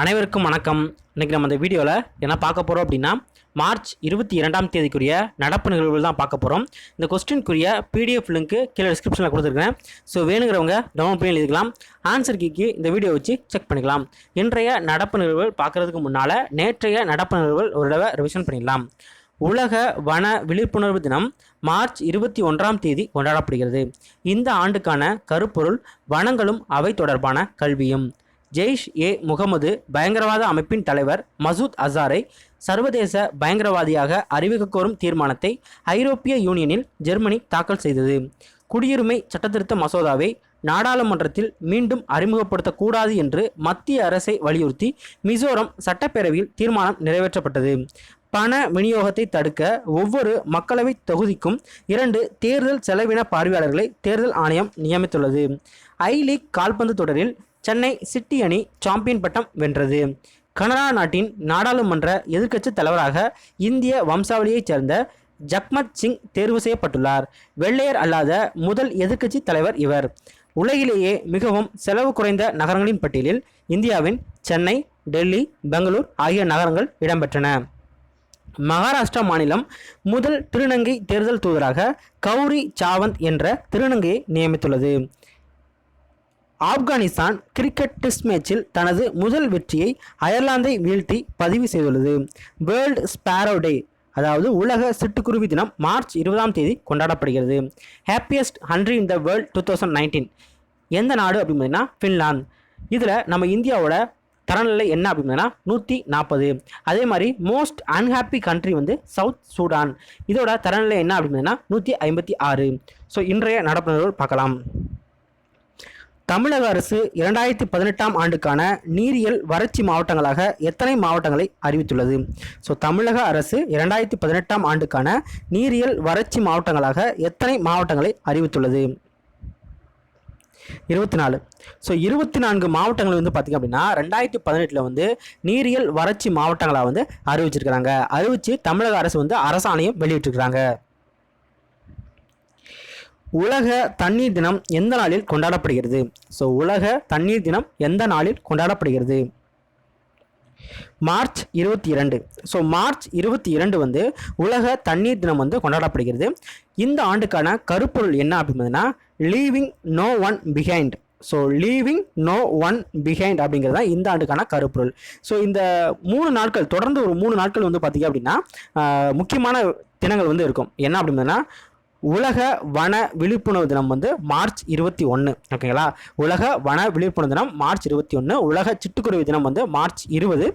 அனைவருக்கும் வணக்கம். இன்றைக்கி நம்ம இந்த வீடியோவில் என்ன பார்க்க போகிறோம் அப்படின்னா மார்ச் இருபத்தி இரண்டாம் தேதிக்குரிய நடப்பு நிகழ்வுகள் தான் பார்க்க போகிறோம் இந்த கொஸ்டின்குரிய பிடிஎஃப் லிங்க்கு கீழே டிஸ்கிரிப்ஷனில் கொடுத்துருக்கேன் ஸோ வேணுங்கிறவங்க டவுன்லோட் பண்ணி எழுதிக்கலாம். ஆன்சர் கீக்கு இந்த வீடியோ வச்சு செக் பண்ணிக்கலாம். இன்றைய நடப்பு நிகழ்வுகள் பார்க்குறதுக்கு முன்னால் நேற்றைய நடப்பு நிகழ்வுகள் ஒரு தடவை ரிவிஷன் பண்ணிடலாம். உலக வன விழிப்புணர்வு தினம் மார்ச் இருபத்தி ஒன்றாம் தேதி கொண்டாடப்படுகிறது. இந்த ஆண்டுக்கான கருப்பொருள் வனங்களும் அவை தொடர்பான கல்வியும். ஜெய்ஷ் ஏ முகமது பயங்கரவாத அமைப்பின் தலைவர் மசூத் அசாரை சர்வதேச பயங்கரவாதியாக அறிவிக்க கோரும் தீர்மானத்தை ஐரோப்பிய யூனியனில் ஜெர்மனி தாக்கல் செய்தது. குடியுரிமை சட்டத்திருத்த மசோதாவை நாடாளுமன்றத்தில் மீண்டும் அறிமுகப்படுத்தக்கூடாது என்று மத்திய அரசை வலியுறுத்தி மிசோரம் சட்டப்பேரவையில் தீர்மானம் நிறைவேற்றப்பட்டது. பண விநியோகத்தை தடுக்க ஒவ்வொரு மக்களவை தொகுதிக்கும் இரண்டு தேர்தல் செலவின பார்வையாளர்களை தேர்தல் ஆணையம் நியமித்துள்ளது. ஐ லீக் கால்பந்து தொடரில் சென்னை சிட்டி அணி சாம்பியன் பட்டம் வென்றது. கனடா நாட்டின் நாடாளுமன்ற எதிர்க்கட்சி தலைவராக இந்திய வம்சாவளியைச் சேர்ந்த ஜக்மத் சிங் தேர்வு செய்யப்பட்டுள்ளார். வெள்ளையர் அல்லாத முதல் எதிர்க்கட்சி தலைவர் இவர். உலகிலேயே மிகவும் செலவு குறைந்த நகரங்களின் பட்டியலில் இந்தியாவின் சென்னை டெல்லி பெங்களூர் ஆகிய நகரங்கள் இடம்பெற்றன. மகாராஷ்டிரா மாநிலம் முதல் திருநங்கை தேர்தல் தூதராக கௌரி சாவந்த் என்ற திருநங்கையை நியமித்துள்ளது. ஆப்கானிஸ்தான் கிரிக்கெட் டெஸ்ட் மேட்சில் தனது முதல் வெற்றியை அயர்லாந்தை வீழ்த்தி பதிவு செய்துள்ளது. வேர்ல்டு ஸ்பேரோ டே அதாவது உலக சிட்டுக்குருவி தினம் மார்ச் இருபதாம் தேதி கொண்டாடப்படுகிறது. Happiest country in the world two thousand nineteen. எந்த நாடு அப்படின்னு பார்த்தீங்கன்னா ஃபின்லாந்து. இதில் நம்ம இந்தியாவோட தரநிலை என்ன அப்படின்னா நூற்றி நாற்பது அதே மாதிரி மோஸ்ட் அன்ஹாப்பி கண்ட்ரி வந்து சவுத் சூடான் இதோட தரநிலை என்ன அப்படின்னா நூற்றி ஐம்பத்தி ஆறு. ஸோ இன்றைய நடப்புகள் பார்க்கலாம். தமிழக அரசு இரண்டாயிரத்தி பதினெட்டாம் ஆண்டுக்கான நீரியல் வறட்சி மாவட்டங்களாக எத்தனை மாவட்டங்களை அறிவித்துள்ளது? ஸோ தமிழக அரசு இரண்டாயிரத்தி பதினெட்டாம் ஆண்டுக்கான நீரியல் வறட்சி மாவட்டங்களாக எத்தனை மாவட்டங்களை அறிவித்துள்ளது? இருபத்தி நாலு. ஸோ இருபத்தி நான்கு மாவட்டங்கள் வந்து பார்த்திங்க அப்படின்னா ரெண்டாயிரத்தி பதினெட்டில் வந்து நீரியல் வறட்சி மாவட்டங்களாக வந்து அறிவிச்சிருக்கிறாங்க. அறிவித்து தமிழக அரசு வந்து அரசாணையம் வெளியிட்டிருக்கிறாங்க. உலக தண்ணீர் தினம் எந்த நாளில் கொண்டாடப்படுகிறது? ஸோ உலக தண்ணீர் தினம் எந்த நாளில் கொண்டாடப்படுகிறது? மார்ச் இருபத்தி இரண்டு. ஸோ மார்ச் இருபத்தி இரண்டு வந்து உலக தண்ணீர் தினம் வந்து கொண்டாடப்படுகிறது. இந்த ஆண்டுக்கான கருப்பொருள் என்ன அப்படின்னா leaving no one behind so leaving no one behind அப்படிங்கிறது தான் இந்த ஆண்டுக்கான கருப்பொருள். ஸோ இந்த மூணு நாட்கள் தொடர்ந்து ஒரு மூணு நாட்கள் வந்து பார்த்திங்க அப்படின்னா முக்கியமான தினங்கள் வந்து இருக்கும். என்ன அப்படின்னா உலக வன விழிப்புணர்வு தினம் வந்து மார்ச் இருபத்தி ஒன்று ஓகேங்களா? உலக வன விழிப்புணர்வு தினம் மார்ச் இருபத்தி ஒன்று உலக சிட்டுக்குருவி தினம் வந்து மார்ச் இருபது.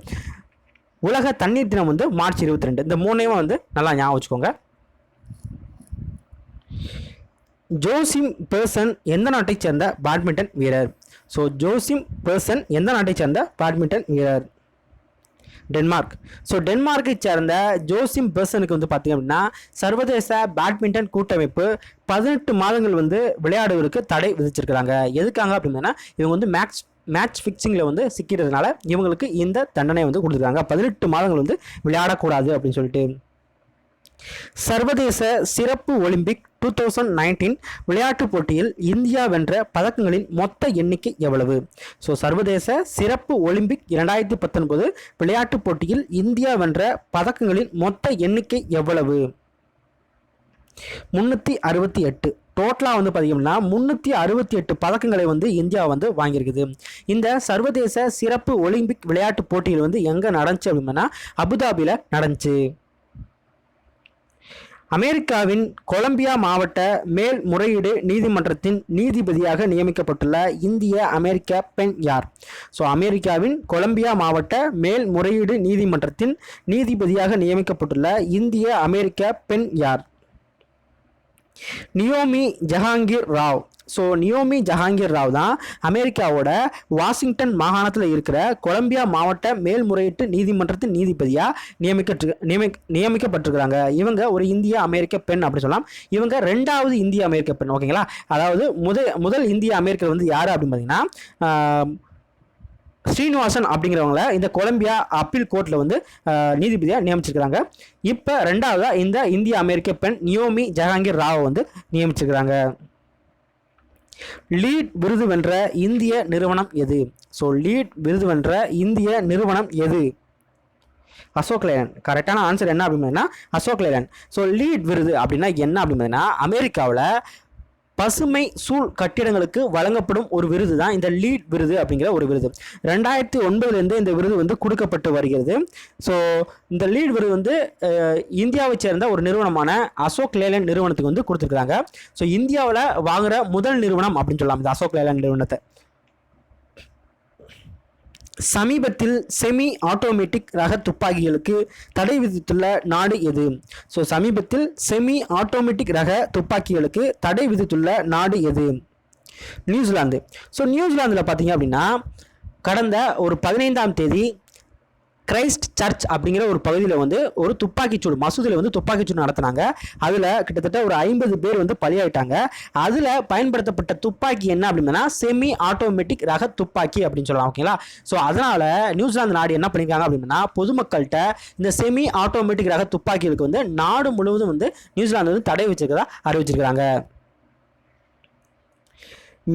உலக தண்ணீர் தினம் வந்து மார்ச் இருபத்தி ரெண்டு. இந்த மூணையும் வந்து நல்லா ஞாபகம் வச்சுக்கோங்க. ஜோசிம் பேர்சன் எந்த நாட்டைச் சேர்ந்த பேட்மிண்டன் வீரர்? ஸோ ஜோசிம் பேர்சன் எந்த நாட்டைச் சேர்ந்த பேட்மிண்டன் வீரர்? டென்மார்க். ஸோ டென்மார்க்கை சேர்ந்த ஜோசிம் பெர்சனுக்கு வந்து பார்த்தீங்க அப்படின்னா சர்வதேச பேட்மிண்டன் கூட்டமைப்பு பதினெட்டு மாதங்கள் வந்து விளையாடுவதற்கு தடை விதிச்சிருக்கிறாங்க. எதுக்காக அப்படின்னா இவங்க வந்து மேட்ச் மேட்ச் ஃபிக்ஸிங்கில் வந்து சிக்கிறதுனால இவங்களுக்கு இந்த தண்டனை வந்து கொடுத்துருக்காங்க. பதினெட்டு மாதங்கள் வந்து விளையாடக்கூடாது அப்படின்னு சொல்லிட்டு. சர்வதேச சிறப்பு ஒலிம்பிக் டூ தௌசண்ட் நைன்டீன் விளையாட்டுப் போட்டியில் இந்தியா வென்ற பதக்கங்களின் மொத்த எண்ணிக்கை எவ்வளவு? ஸோ சர்வதேச சிறப்பு ஒலிம்பிக் இரண்டாயிரத்தி பத்தொன்பது விளையாட்டுப் போட்டியில் இந்தியா வென்ற பதக்கங்களின் மொத்த எண்ணிக்கை எவ்வளவு? முந்நூற்றி அறுபத்தி எட்டு. டோட்டலாக வந்து பார்த்தீங்கன்னா முந்நூற்றி அறுபத்தி எட்டு பதக்கங்களை வந்து இந்தியா வந்து வாங்கியிருக்குது. இந்த சர்வதேச சிறப்பு ஒலிம்பிக் விளையாட்டுப் போட்டியில் வந்து எங்கே நடந்துச்சு அப்படின்னா அபுதாபியில் நடந்துச்சு. அமெரிக்காவின் கொலம்பியா மாவட்ட மேல்முறையீடு நீதிமன்றத்தின் நீதிபதியாக நியமிக்கப்பட்டுள்ள இந்திய அமெரிக்க பெண் யார்? ஸோ அமெரிக்காவின் கொலம்பியா மாவட்ட மேல்முறையீடு நீதிமன்றத்தின் நீதிபதியாக நியமிக்கப்பட்டுள்ள இந்திய அமெரிக்க பெண் யார்? Naomi Jahangir Rao. So Naomi Jahangir Rao தான் அமெரிக்காவோட வாஷிங்டன் மாகாணத்தில் இருக்கிற கொலம்பியா மாவட்ட மேல்முறையீட்டு நீதிமன்றத்தின் நீதிபதியாக நியமிக்க நியமிக் நியமிக்கப்பட்டிருக்கிறாங்க. இவங்க ஒரு இந்திய அமெரிக்க பெண் அப்படி சொல்லலாம். இவங்க ரெண்டாவது இந்திய அமெரிக்க பெண் ஓகேங்களா அதாவது முதல் முதல் இந்திய அமெரிக்கர் வந்து யார் அப்படின்னு பார்த்தீங்கன்னா ஸ்ரீனிவாசன் அப்படிங்கிறவங்கள இந்த கொலம்பியா அப்பீல் கோர்ட்டில் வந்து நீதிபதியாக நியமிச்சிருக்கிறாங்க. இப்போ ரெண்டாவதாக இந்த இந்திய அமெரிக்க பெண் நியோமி ஜஹாங்கீர் ராவை வந்து நியமிச்சிருக்கிறாங்க. லீட் விருது வென்ற இந்திய நிறுவனம் எது? ஸோ லீட் விருது வென்ற இந்திய நிறுவனம் எது? அசோக் லேலன். கரெக்டான ஆன்சர் என்ன அப்படின்னா அசோக் லேலன். ஸோ லீட் விருது அப்படின்னா என்ன அப்படின்னா அமெரிக்காவில் பசுமை சூழ் கட்டிடங்களுக்கு வழங்கப்படும் ஒரு விருது தான் இந்த லீட் விருது அப்படிங்கிற ஒரு விருது. ரெண்டாயிரத்தி ஒன்பதுலேருந்து இந்த விருது வந்து கொடுக்கப்பட்டு வருகிறது. ஸோ இந்த லீட் விருது வந்து இந்தியாவை சேர்ந்த ஒரு நிறுவனமான அசோக் லேலன் நிறுவனத்துக்கு வந்து கொடுத்துருக்குறாங்க. ஸோ இந்தியாவில் வாங்குகிற முதல் நிறுவனம் அப்படின்னு சொல்லலாம். இந்த அசோக் லேலன் நிறுவனத்தை. சமீபத்தில் செமி ஆட்டோமேட்டிக் ரக துப்பாக்கிகளுக்கு தடை விதித்துள்ள நாடு எது? ஸோ சமீபத்தில் செமி ஆட்டோமேட்டிக் ரக துப்பாக்கிகளுக்கு தடை விதித்துள்ள நாடு எது? நியூசிலாந்து. ஸோ நியூசிலாந்தில் பார்த்தீங்க அப்படின்னா கடந்த ஒரு பதினைந்தாம் தேதி கிரைஸ்ட் சர்ச் அப்படிங்கிற ஒரு பகுதியில் வந்து ஒரு துப்பாக்கிச்சூடு மசூதியில் வந்து துப்பாக்கிச்சூடு நடத்தினாங்க. அதில் கிட்டத்தட்ட ஒரு ஐம்பது பேர் வந்து பலியாயிட்டாங்க. அதில் பயன்படுத்தப்பட்ட துப்பாக்கி என்ன அப்படின்னா செமி ஆட்டோமேட்டிக் ரக துப்பாக்கி அப்படின்னு சொல்லலாம் ஓகேங்களா ஸோ அதனால் நியூசிலாந்து நாடு என்ன பண்ணியிருக்காங்க அப்படின்னா பொதுமக்கள்கிட்ட இந்த செமி ஆட்டோமேட்டிக் ரக துப்பாக்கிகளுக்கு வந்து நாடு முழுவதும் வந்து நியூசிலாந்து வந்து தடை வச்சிருக்கதா அறிவிச்சிருக்கிறாங்க.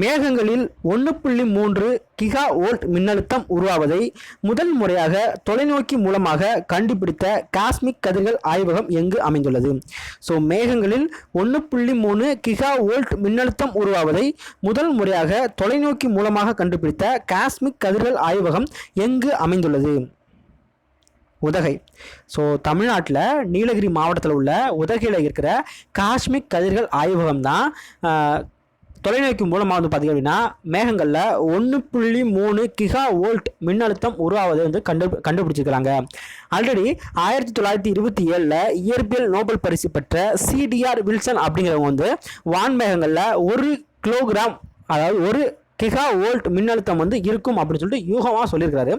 மேகங்களில் ஒன்று புள்ளி மூன்று கிகா ஓல்ட் மின்னழுத்தம் உருவாவதை முதல் முறையாக தொலைநோக்கி மூலமாக கண்டுபிடித்த காஸ்மிக் கதிர்கள் ஆய்வகம் எங்கு அமைந்துள்ளது? ஸோ மேகங்களில் ஒன்று புள்ளி மூணு கிகா ஓல்ட் மின்னழுத்தம் உருவாவதை முதல் முறையாக தொலைநோக்கி மூலமாக கண்டுபிடித்த காஸ்மிக் கதிர்கள் ஆய்வகம் எங்கு அமைந்துள்ளது? உதகை. ஸோ தமிழ்நாட்டில் நீலகிரி மாவட்டத்தில் உள்ள உதகையில் இருக்கிற காஷ்மிக் கதிர்கள் ஆய்வகம் தான் தொலைநோக்கி மூலமாக வந்து பார்த்திங்க அப்படின்னா மேகங்களில் ஒன்று புள்ளி மூணு கிகா வோல்ட் மின்னழுத்தம் உருவாவதை வந்து கண்டு கண்டுபிடிச்சிருக்கிறாங்க. ஆல்ரெடி ஆயிரத்தி தொள்ளாயிரத்தி இருபத்தி ஏழில் இயற்பியல் நோபல் பரிசு பெற்ற சிடிஆர் வில்சன் அப்படிங்கிறவங்க வந்து வான்மேகங்களில் ஒரு கிலோகிராம் அதாவது ஒரு கிகா வோல்ட் மின்னழுத்தம் வந்து இருக்கும் அப்படின்னு சொல்லிட்டு யூகமாக சொல்லியிருக்காரு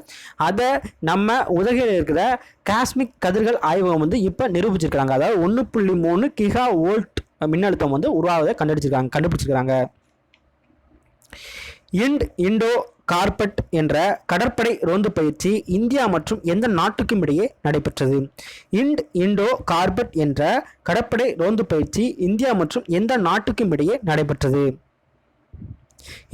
அதை நம்ம உதகையில் இருக்கிற காஸ்மிக் கதிர்கள் ஆய்வகம் வந்து இப்போ நிரூபிச்சிருக்கிறாங்க. அதாவது ஒன்று புள்ளி மூணு கிகா வோல்ட் மின்னழுத்தம் வந்து உருவாவதை கண்டுபிடிச்சிருக்காங்க கண்டுபிடிச்சிருக்காங்க இண்ட் இண்டோ கார்பெட் என்ற கடற்படை ரோந்து பயிற்சி இந்தியா மற்றும் எந்த நாட்டுக்கும் இடையே நடைபெற்றது. இண்ட் இண்டோ கார்பெட் என்ற கடற்படை ரோந்து பயிற்சி இந்தியா மற்றும் எந்த நாட்டுக்கும் இடையே நடைபெற்றது.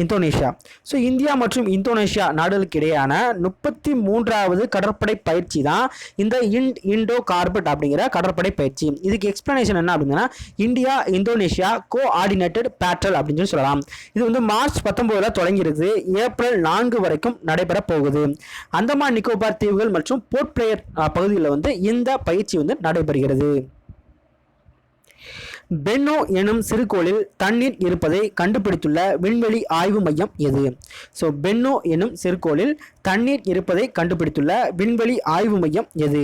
இந்தோனேஷியா. ஸோ இந்தியா மற்றும் இந்தோனேஷியா நாடுகளுக்கு இடையான முப்பத்தி மூன்றாவது கடற்படை பயிற்சி தான் இந்த இன் இண்டோ கார்பெட் அப்படிங்கிற கடற்படை பயிற்சி. இதுக்கு எக்ஸ்பிளனேஷன் என்ன அப்படின்னா இந்தியா இந்தோனேஷியா கோ ஆர்டினேட்டட் பேட்ரல் அப்படின்னு சொல்லி சொல்லலாம். இது வந்து மார்ச் பத்தொம்போதில் தொடங்கியிருக்கு. ஏப்ரல் நான்கு வரைக்கும் நடைபெற போகுது. அந்தமான் நிக்கோபார் தீவுகள் மற்றும் போர்ட் பிளேயர் பகுதியில் வந்து இந்த பயிற்சி வந்து நடைபெறுகிறது. பென்னோ எனும் சிறுகோளில் தண்ணீர் இருப்பதை கண்டுபிடித்துள்ள விண்வெளி ஆய்வு மையம் எது? ஸோ பென்னோ எனும் சிறுகோளில் தண்ணீர் இருப்பதை கண்டுபிடித்துள்ள விண்வெளி ஆய்வு மையம் எது?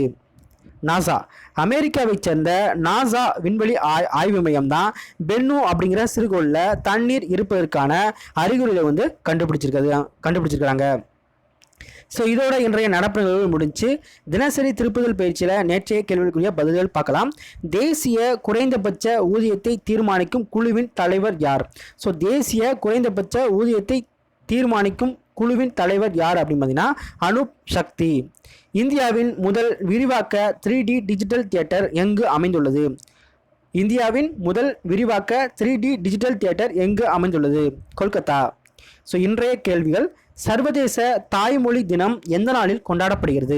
நாசா. அமெரிக்காவைச் சேர்ந்த நாசா விண்வெளி ஆய் ஆய்வு மையம் தான் பென்னோ அப்படிங்கிற சிறுகோளில் தண்ணீர் இருப்பதற்கான அறிகுறிகளை வந்து கண்டுபிடிச்சிருக்கிறது கண்டுபிடிச்சிருக்கிறாங்க. ஸோ இதோட இன்றைய நடப்பு நிகழ்வு முடிஞ்சு தினசரி திருப்புதல் பயிற்சியில் நேற்றைய கேள்விக்குரிய பதில்கள் பார்க்கலாம். தேசிய குறைந்தபட்ச ஊதியத்தை தீர்மானிக்கும் குழுவின் தலைவர் யார்? ஸோ தேசிய குறைந்தபட்ச ஊதியத்தை தீர்மானிக்கும் குழுவின் தலைவர் யார் அப்படின்னு பார்த்தீங்கன்னா அனுப் சக்தி. இந்தியாவின் முதல் விரிவாக்க த்ரீ டி டிஜிட்டல் தியேட்டர் எங்கு அமைந்துள்ளது? இந்தியாவின் முதல் விரிவாக்க த்ரீ டி டிஜிட்டல் தியேட்டர் எங்கு அமைந்துள்ளது? கொல்கத்தா. ஸோ இன்றைய கேள்விகள் சர்வதேச தாய்மொழி தினம் எந்த நாளில் கொண்டாடப்படுகிறது?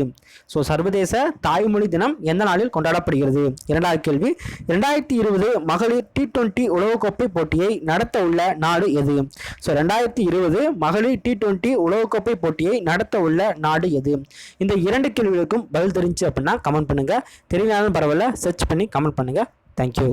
ஸோ சர்வதேச தாய்மொழி தினம் எந்த நாளில் கொண்டாடப்படுகிறது? இரண்டாவது கேள்வி. இரண்டாயிரத்தி இருபது மகளிர் டி டுவெண்ட்டி உலகக்கோப்பை போட்டியை நடத்த உள்ள நாடு எது? ஸோ ரெண்டாயிரத்தி இருபது மகளிர் டி டுவெண்ட்டி உலகக்கோப்பை போட்டியை நடத்த உள்ள நாடு எது? இந்த இரண்டு கேள்விகளுக்கும் பதில் தெரிஞ்சு அப்படின்னா கமெண்ட் பண்ணுங்கள் தெரியாத பரவாயில்ல சர்ச் பண்ணி கமெண்ட் பண்ணுங்கள் தேங்க்யூ